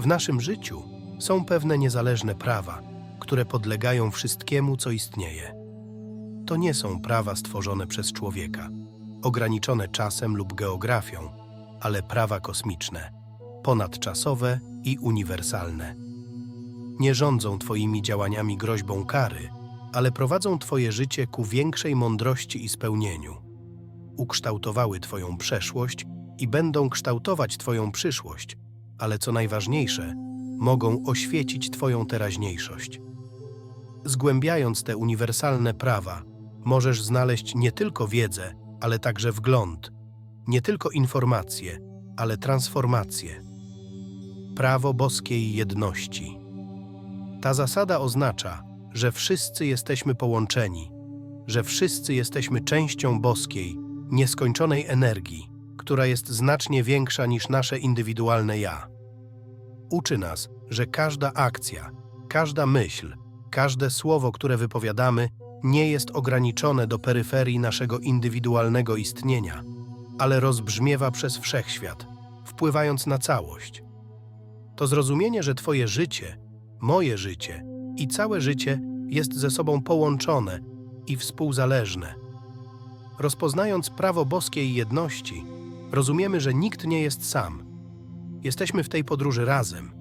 W naszym życiu są pewne niezależne prawa, które podlegają wszystkiemu, co istnieje. To nie są prawa stworzone przez człowieka, ograniczone czasem lub geografią, ale prawa kosmiczne, ponadczasowe i uniwersalne. Nie rządzą Twoimi działaniami groźbą kary, ale prowadzą Twoje życie ku większej mądrości i spełnieniu. Ukształtowały Twoją przeszłość i będą kształtować Twoją przyszłość, ale co najważniejsze, mogą oświecić Twoją teraźniejszość. Zgłębiając te uniwersalne prawa, możesz znaleźć nie tylko wiedzę, ale także wgląd, nie tylko informacje, ale transformację. Prawo boskiej jedności. Ta zasada oznacza, że wszyscy jesteśmy połączeni, że wszyscy jesteśmy częścią boskiej, nieskończonej energii, która jest znacznie większa niż nasze indywidualne ja. Uczy nas, że każda akcja, każda myśl, każde słowo, które wypowiadamy, nie jest ograniczone do peryferii naszego indywidualnego istnienia, ale rozbrzmiewa przez wszechświat, wpływając na całość. To zrozumienie, że Twoje życie, moje życie i całe życie jest ze sobą połączone i współzależne. Rozpoznając prawo boskiej jedności, rozumiemy, że nikt nie jest sam. Jesteśmy w tej podróży razem.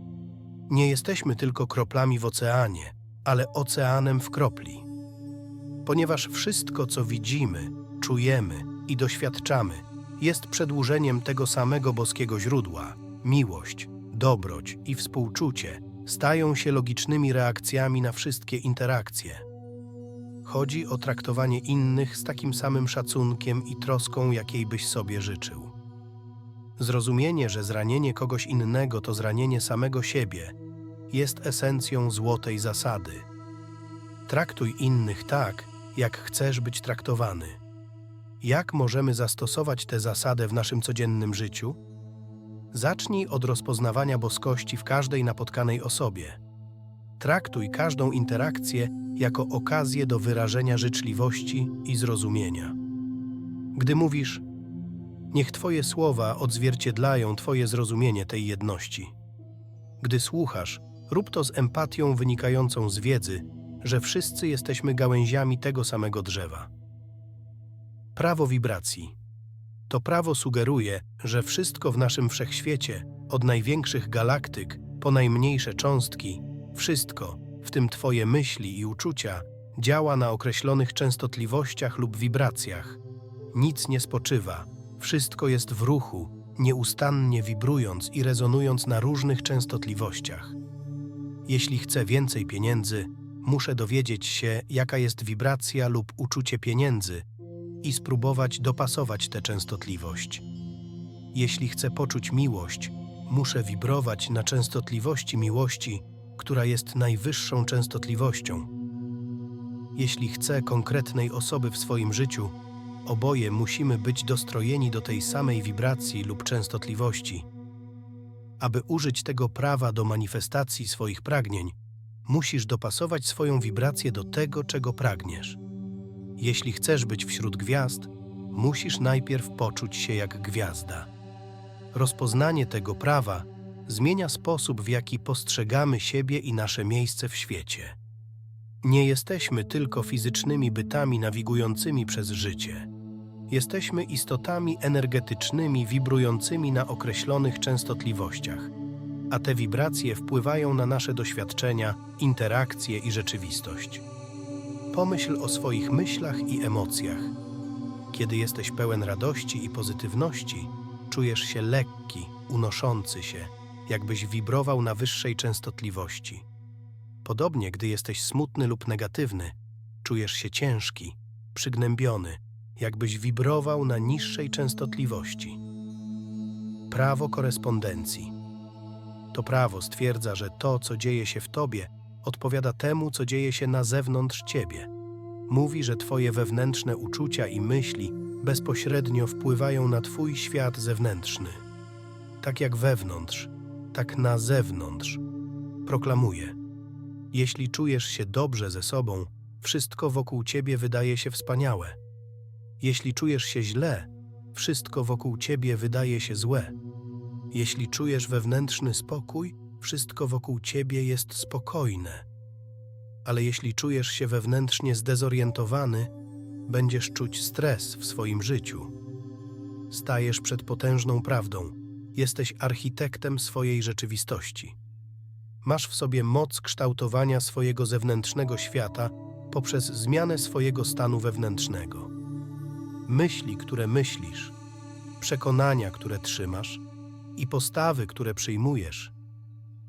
Nie jesteśmy tylko kroplami w oceanie, ale oceanem w kropli. Ponieważ wszystko, co widzimy, czujemy i doświadczamy, jest przedłużeniem tego samego boskiego źródła, miłość, dobroć i współczucie stają się logicznymi reakcjami na wszystkie interakcje. Chodzi o traktowanie innych z takim samym szacunkiem i troską, jakiej byś sobie życzył. Zrozumienie, że zranienie kogoś innego to zranienie samego siebie, jest esencją złotej zasady. Traktuj innych tak, jak chcesz być traktowany. Jak możemy zastosować tę zasadę w naszym codziennym życiu? Zacznij od rozpoznawania boskości w każdej napotkanej osobie. Traktuj każdą interakcję jako okazję do wyrażenia życzliwości i zrozumienia. Gdy mówisz, niech Twoje słowa odzwierciedlają Twoje zrozumienie tej jedności. Gdy słuchasz, rób to z empatią wynikającą z wiedzy, że wszyscy jesteśmy gałęziami tego samego drzewa. Prawo wibracji. To prawo sugeruje, że wszystko w naszym wszechświecie, od największych galaktyk po najmniejsze cząstki, wszystko, w tym Twoje myśli i uczucia, działa na określonych częstotliwościach lub wibracjach. Nic nie spoczywa, wszystko jest w ruchu, nieustannie wibrując i rezonując na różnych częstotliwościach. Jeśli chcę więcej pieniędzy, muszę dowiedzieć się, jaka jest wibracja lub uczucie pieniędzy i spróbować dopasować tę częstotliwość. Jeśli chcę poczuć miłość, muszę wibrować na częstotliwości miłości, która jest najwyższą częstotliwością. Jeśli chcę konkretnej osoby w swoim życiu, oboje musimy być dostrojeni do tej samej wibracji lub częstotliwości. Aby użyć tego prawa do manifestacji swoich pragnień, musisz dopasować swoją wibrację do tego, czego pragniesz. Jeśli chcesz być wśród gwiazd, musisz najpierw poczuć się jak gwiazda. Rozpoznanie tego prawa zmienia sposób, w jaki postrzegamy siebie i nasze miejsce w świecie. Nie jesteśmy tylko fizycznymi bytami nawigującymi przez życie. Jesteśmy istotami energetycznymi wibrującymi na określonych częstotliwościach, a te wibracje wpływają na nasze doświadczenia, interakcje i rzeczywistość. Pomyśl o swoich myślach i emocjach. Kiedy jesteś pełen radości i pozytywności, czujesz się lekki, unoszący się, jakbyś wibrował na wyższej częstotliwości. Podobnie, gdy jesteś smutny lub negatywny, czujesz się ciężki, przygnębiony, jakbyś wibrował na niższej częstotliwości. Prawo korespondencji. To prawo stwierdza, że to, co dzieje się w tobie, odpowiada temu, co dzieje się na zewnątrz ciebie. Mówi, że twoje wewnętrzne uczucia i myśli bezpośrednio wpływają na twój świat zewnętrzny. Tak jak wewnątrz, tak na zewnątrz. Proklamuje. Jeśli czujesz się dobrze ze sobą, wszystko wokół ciebie wydaje się wspaniałe. Jeśli czujesz się źle, wszystko wokół ciebie wydaje się złe. Jeśli czujesz wewnętrzny spokój, wszystko wokół ciebie jest spokojne. Ale jeśli czujesz się wewnętrznie zdezorientowany, będziesz czuć stres w swoim życiu. Stajesz przed potężną prawdą. Jesteś architektem swojej rzeczywistości. Masz w sobie moc kształtowania swojego zewnętrznego świata poprzez zmianę swojego stanu wewnętrznego. Myśli, które myślisz, przekonania, które trzymasz i postawy, które przyjmujesz,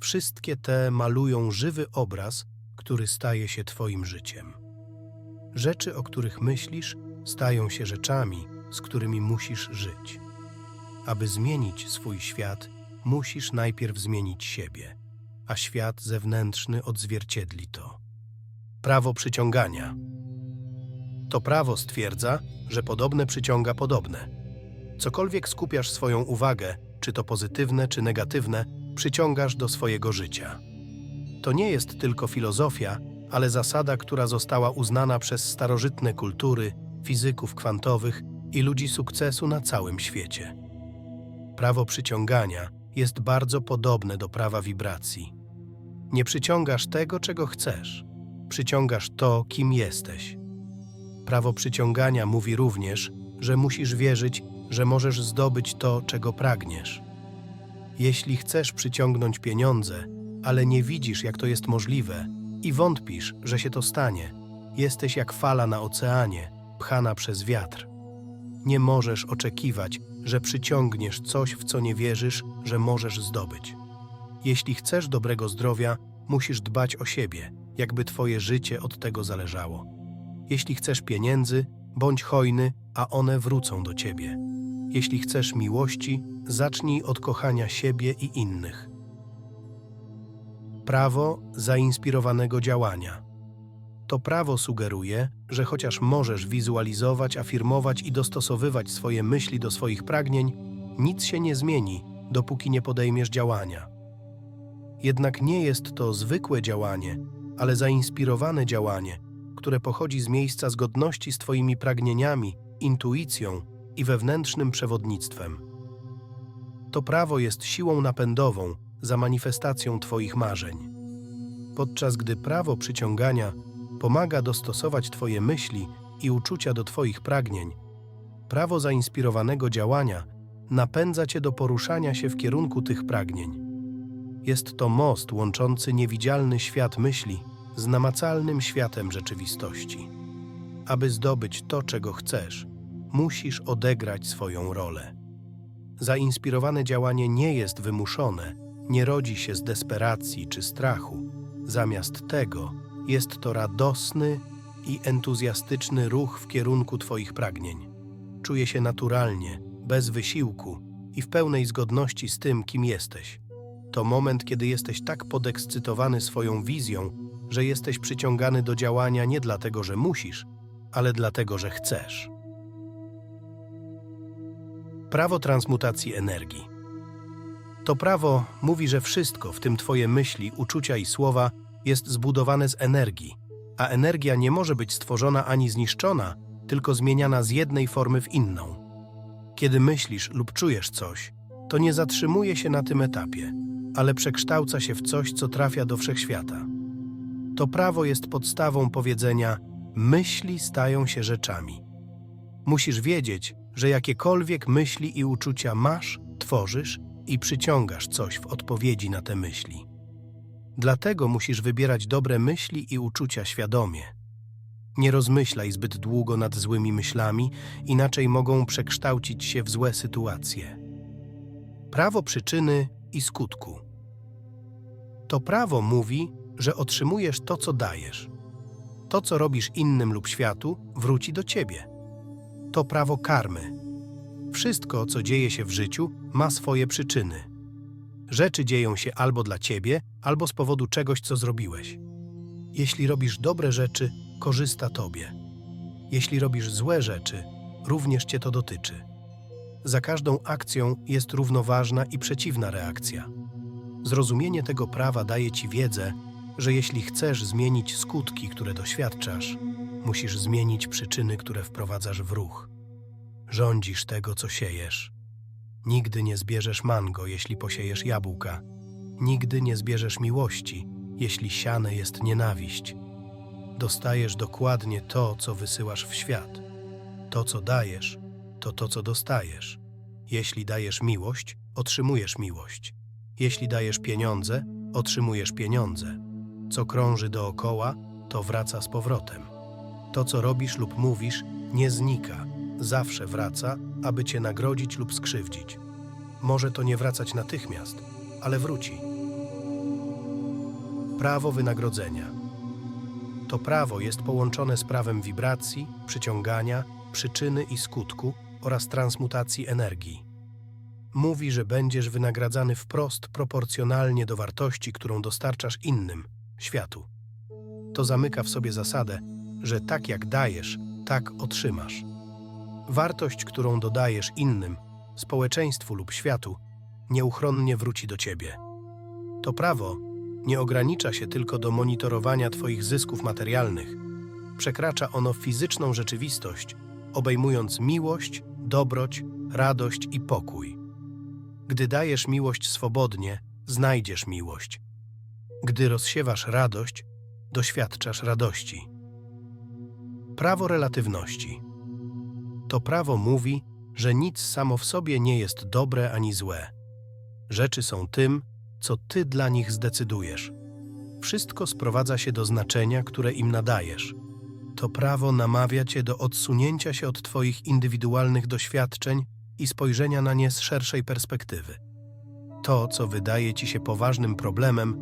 wszystkie te malują żywy obraz, który staje się Twoim życiem. Rzeczy, o których myślisz, stają się rzeczami, z którymi musisz żyć. Aby zmienić swój świat, musisz najpierw zmienić siebie, a świat zewnętrzny odzwierciedli to. Prawo przyciągania. To prawo stwierdza, że podobne przyciąga podobne. Cokolwiek skupiasz swoją uwagę, czy to pozytywne, czy negatywne, przyciągasz do swojego życia. To nie jest tylko filozofia, ale zasada, która została uznana przez starożytne kultury, fizyków kwantowych i ludzi sukcesu na całym świecie. Prawo przyciągania jest bardzo podobne do prawa wibracji. Nie przyciągasz tego, czego chcesz, przyciągasz to, kim jesteś. Prawo przyciągania mówi również, że musisz wierzyć, że możesz zdobyć to, czego pragniesz. Jeśli chcesz przyciągnąć pieniądze, ale nie widzisz, jak to jest możliwe i wątpisz, że się to stanie, jesteś jak fala na oceanie, pchana przez wiatr. Nie możesz oczekiwać, że przyciągniesz coś, w co nie wierzysz, że możesz zdobyć. Jeśli chcesz dobrego zdrowia, musisz dbać o siebie, jakby twoje życie od tego zależało. Jeśli chcesz pieniędzy, bądź hojny, a one wrócą do ciebie. Jeśli chcesz miłości, zacznij od kochania siebie i innych. Prawo zainspirowanego działania. To prawo sugeruje, że chociaż możesz wizualizować, afirmować i dostosowywać swoje myśli do swoich pragnień, nic się nie zmieni, dopóki nie podejmiesz działania. Jednak nie jest to zwykłe działanie, ale zainspirowane działanie, które pochodzi z miejsca zgodności z Twoimi pragnieniami, intuicją i wewnętrznym przewodnictwem. To prawo jest siłą napędową za manifestacją Twoich marzeń. Podczas gdy prawo przyciągania pomaga dostosować Twoje myśli i uczucia do Twoich pragnień, prawo zainspirowanego działania napędza Cię do poruszania się w kierunku tych pragnień. Jest to most łączący niewidzialny świat myśli z namacalnym światem rzeczywistości. Aby zdobyć to, czego chcesz, musisz odegrać swoją rolę. Zainspirowane działanie nie jest wymuszone, nie rodzi się z desperacji czy strachu. Zamiast tego jest to radosny i entuzjastyczny ruch w kierunku Twoich pragnień. Czuje się naturalnie, bez wysiłku i w pełnej zgodności z tym, kim jesteś. To moment, kiedy jesteś tak podekscytowany swoją wizją, że jesteś przyciągany do działania nie dlatego, że musisz, ale dlatego, że chcesz. Prawo transmutacji energii. To prawo mówi, że wszystko, w tym Twoje myśli, uczucia i słowa, jest zbudowane z energii, a energia nie może być stworzona ani zniszczona, tylko zmieniana z jednej formy w inną. Kiedy myślisz lub czujesz coś, to nie zatrzymuje się na tym etapie, ale przekształca się w coś, co trafia do wszechświata. To prawo jest podstawą powiedzenia: myśli stają się rzeczami. Musisz wiedzieć, że jakiekolwiek myśli i uczucia masz, tworzysz i przyciągasz coś w odpowiedzi na te myśli. Dlatego musisz wybierać dobre myśli i uczucia świadomie. Nie rozmyślaj zbyt długo nad złymi myślami, inaczej mogą przekształcić się w złe sytuacje. Prawo przyczyny i skutku. To prawo mówi, że otrzymujesz to, co dajesz. To, co robisz innym lub światu, wróci do ciebie. To prawo karmy. Wszystko, co dzieje się w życiu, ma swoje przyczyny. Rzeczy dzieją się albo dla ciebie, albo z powodu czegoś, co zrobiłeś. Jeśli robisz dobre rzeczy, korzysta tobie. Jeśli robisz złe rzeczy, również cię to dotyczy. Za każdą akcją jest równoważna i przeciwna reakcja. Zrozumienie tego prawa daje ci wiedzę, że jeśli chcesz zmienić skutki, które doświadczasz, musisz zmienić przyczyny, które wprowadzasz w ruch. Rządzisz tego, co siejesz. Nigdy nie zbierzesz mango, jeśli posiejesz jabłka. Nigdy nie zbierzesz miłości, jeśli siane jest nienawiść. Dostajesz dokładnie to, co wysyłasz w świat. To, co dajesz, to to, co dostajesz. Jeśli dajesz miłość, otrzymujesz miłość. Jeśli dajesz pieniądze, otrzymujesz pieniądze. Co krąży dookoła, to wraca z powrotem. To, co robisz lub mówisz, nie znika, zawsze wraca, aby cię nagrodzić lub skrzywdzić. Może to nie wracać natychmiast, ale wróci. Prawo wynagrodzenia. To prawo jest połączone z prawem wibracji, przyciągania, przyczyny i skutku oraz transmutacji energii. Mówi, że będziesz wynagradzany wprost proporcjonalnie do wartości, którą dostarczasz innym, światu. To zamyka w sobie zasadę, że tak jak dajesz, tak otrzymasz. Wartość, którą dodajesz innym, społeczeństwu lub światu, nieuchronnie wróci do ciebie. To prawo nie ogranicza się tylko do monitorowania Twoich zysków materialnych. Przekracza ono fizyczną rzeczywistość, obejmując miłość, dobroć, radość i pokój. Gdy dajesz miłość swobodnie, znajdziesz miłość. Gdy rozsiewasz radość, doświadczasz radości. Prawo relatywności. To prawo mówi, że nic samo w sobie nie jest dobre ani złe. Rzeczy są tym, co ty dla nich zdecydujesz. Wszystko sprowadza się do znaczenia, które im nadajesz. To prawo namawia cię do odsunięcia się od twoich indywidualnych doświadczeń i spojrzenia na nie z szerszej perspektywy. To, co wydaje ci się poważnym problemem,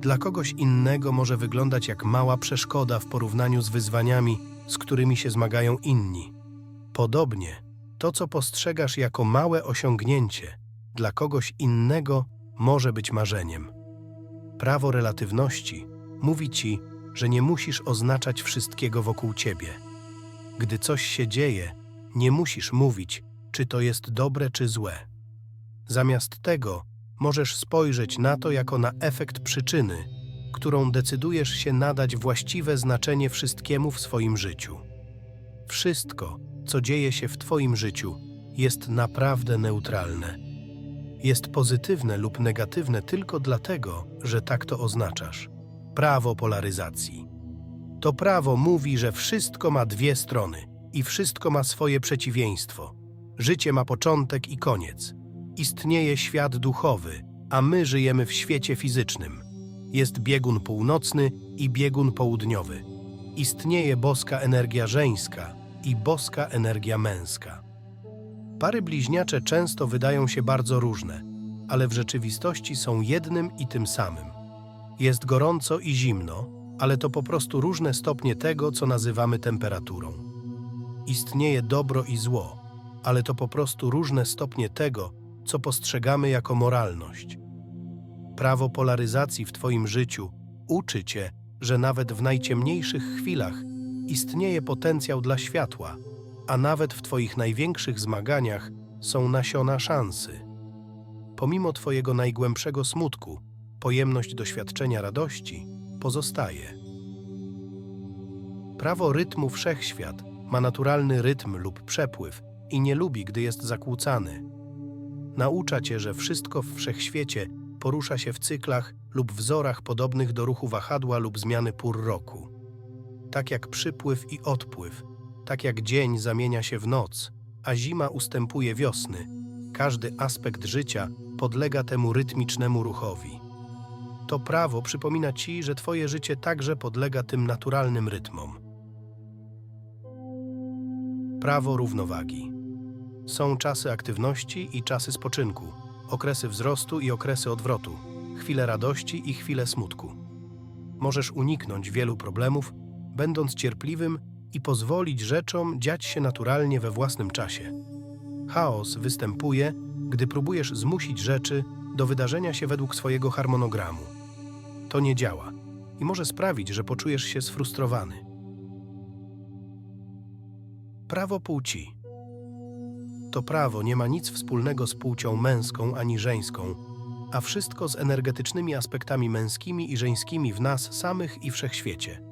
dla kogoś innego może wyglądać jak mała przeszkoda w porównaniu z wyzwaniami, z którymi się zmagają inni. Podobnie, to, co postrzegasz jako małe osiągnięcie, dla kogoś innego może być marzeniem. Prawo relatywności mówi ci, że nie musisz oznaczać wszystkiego wokół ciebie. Gdy coś się dzieje, nie musisz mówić, czy to jest dobre czy złe. Zamiast tego możesz spojrzeć na to jako na efekt przyczyny, którą decydujesz się nadać właściwe znaczenie wszystkiemu w swoim życiu. Wszystko, co dzieje się w Twoim życiu, jest naprawdę neutralne. Jest pozytywne lub negatywne tylko dlatego, że tak to oznaczasz. Prawo polaryzacji. To prawo mówi, że wszystko ma dwie strony i wszystko ma swoje przeciwieństwo. Życie ma początek i koniec. Istnieje świat duchowy, a my żyjemy w świecie fizycznym. Jest biegun północny i biegun południowy. Istnieje boska energia żeńska i boska energia męska. Pary bliźniacze często wydają się bardzo różne, ale w rzeczywistości są jednym i tym samym. Jest gorąco i zimno, ale to po prostu różne stopnie tego, co nazywamy temperaturą. Istnieje dobro i zło, ale to po prostu różne stopnie tego, co postrzegamy jako moralność. Prawo polaryzacji w Twoim życiu uczy Cię, że nawet w najciemniejszych chwilach istnieje potencjał dla światła, a nawet w Twoich największych zmaganiach są nasiona szansy. Pomimo Twojego najgłębszego smutku, pojemność doświadczenia radości pozostaje. Prawo rytmu wszechświat ma naturalny rytm lub przepływ i nie lubi, gdy jest zakłócany. Naucza cię, że wszystko w wszechświecie porusza się w cyklach lub wzorach podobnych do ruchu wahadła lub zmiany pór roku. Tak jak przypływ i odpływ, tak jak dzień zamienia się w noc, a zima ustępuje wiosny, każdy aspekt życia podlega temu rytmicznemu ruchowi. To prawo przypomina ci, że twoje życie także podlega tym naturalnym rytmom. Prawo równowagi. Są czasy aktywności i czasy spoczynku, okresy wzrostu i okresy odwrotu, chwile radości i chwile smutku. Możesz uniknąć wielu problemów, będąc cierpliwym i pozwolić rzeczom dziać się naturalnie we własnym czasie. Chaos występuje, gdy próbujesz zmusić rzeczy do wydarzenia się według swojego harmonogramu. To nie działa i może sprawić, że poczujesz się sfrustrowany. Prawo płci. To prawo nie ma nic wspólnego z płcią męską ani żeńską, a wszystko z energetycznymi aspektami męskimi i żeńskimi w nas samych i wszechświecie.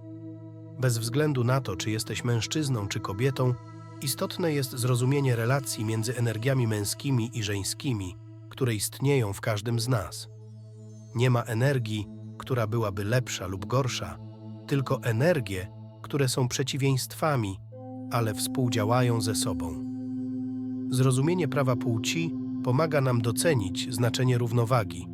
Bez względu na to, czy jesteś mężczyzną czy kobietą, istotne jest zrozumienie relacji między energiami męskimi i żeńskimi, które istnieją w każdym z nas. Nie ma energii, która byłaby lepsza lub gorsza, tylko energie, które są przeciwieństwami, ale współdziałają ze sobą. Zrozumienie prawa płci pomaga nam docenić znaczenie równowagi.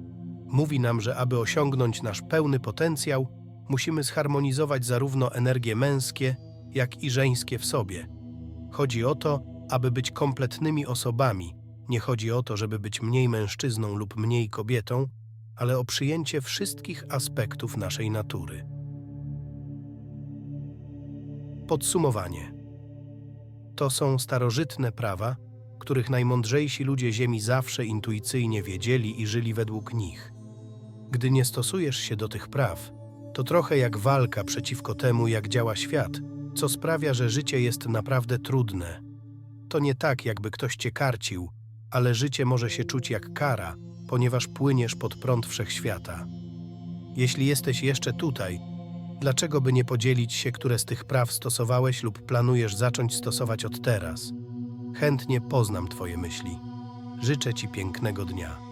Mówi nam, że aby osiągnąć nasz pełny potencjał, musimy zharmonizować zarówno energie męskie, jak i żeńskie w sobie. Chodzi o to, aby być kompletnymi osobami. Nie chodzi o to, żeby być mniej mężczyzną lub mniej kobietą, ale o przyjęcie wszystkich aspektów naszej natury. Podsumowanie. To są starożytne prawa, których najmądrzejsi ludzie Ziemi zawsze intuicyjnie wiedzieli i żyli według nich. Gdy nie stosujesz się do tych praw, to trochę jak walka przeciwko temu, jak działa świat, co sprawia, że życie jest naprawdę trudne. To nie tak, jakby ktoś cię karcił, ale życie może się czuć jak kara, ponieważ płyniesz pod prąd wszechświata. Jeśli jesteś jeszcze tutaj, dlaczego by nie podzielić się, które z tych praw stosowałeś lub planujesz zacząć stosować od teraz? Chętnie poznam Twoje myśli. Życzę Ci pięknego dnia.